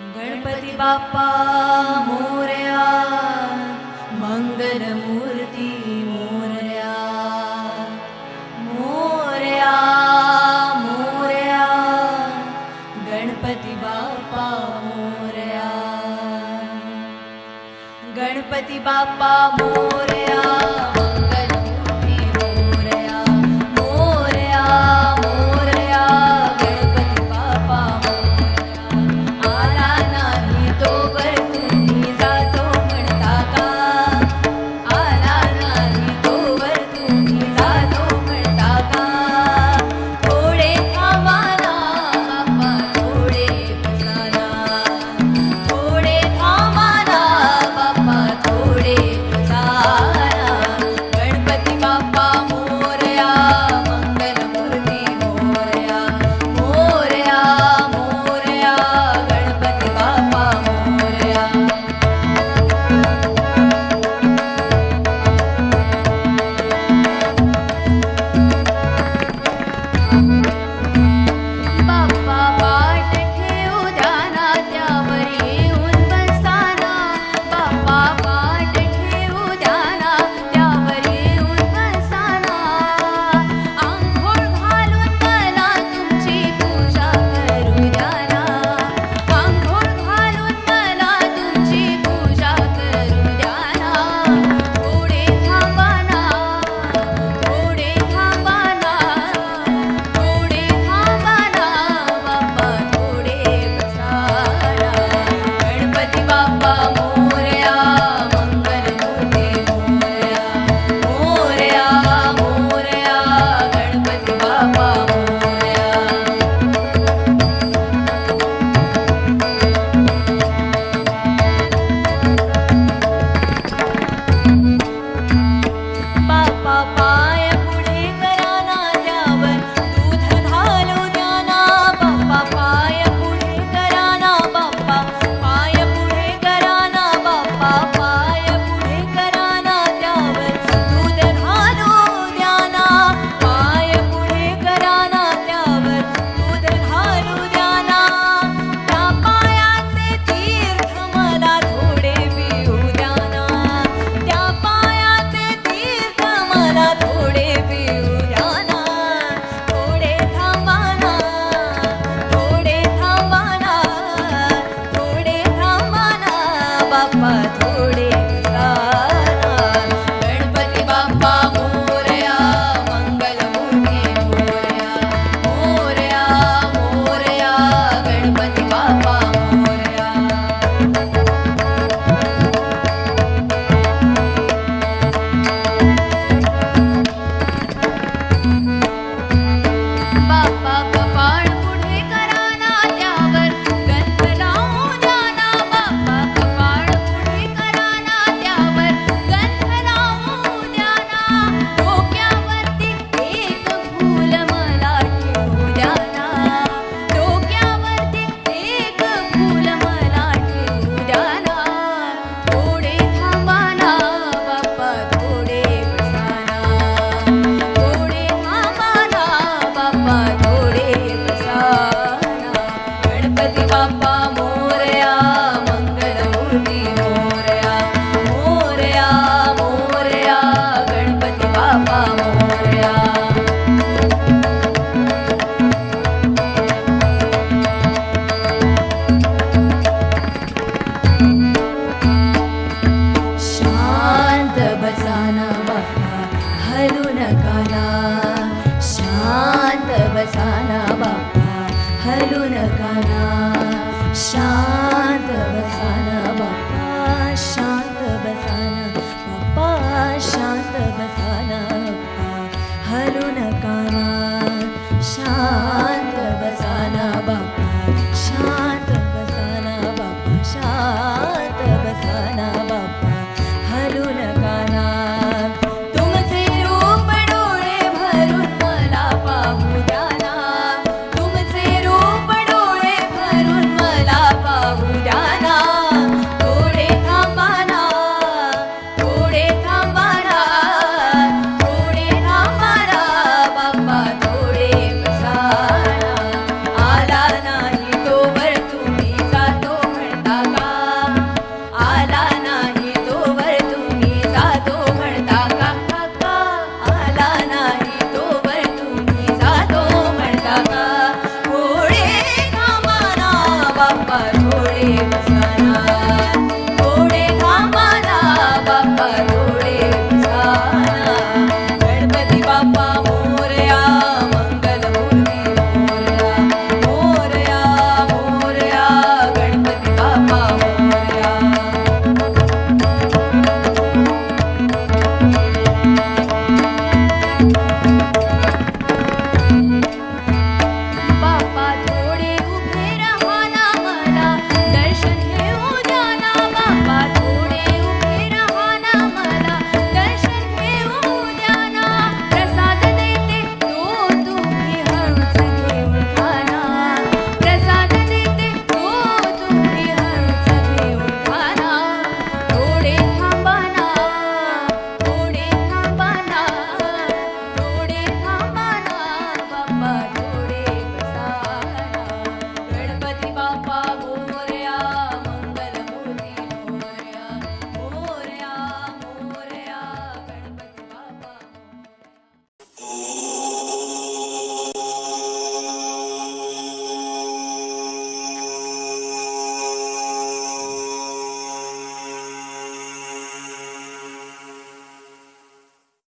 गणपति बाप्पा मोरया मङ्गलमूर्ति मोरया मोरया मोरया गणपति बाप्पा मोरया गणपति बाप्पा मोरया पथ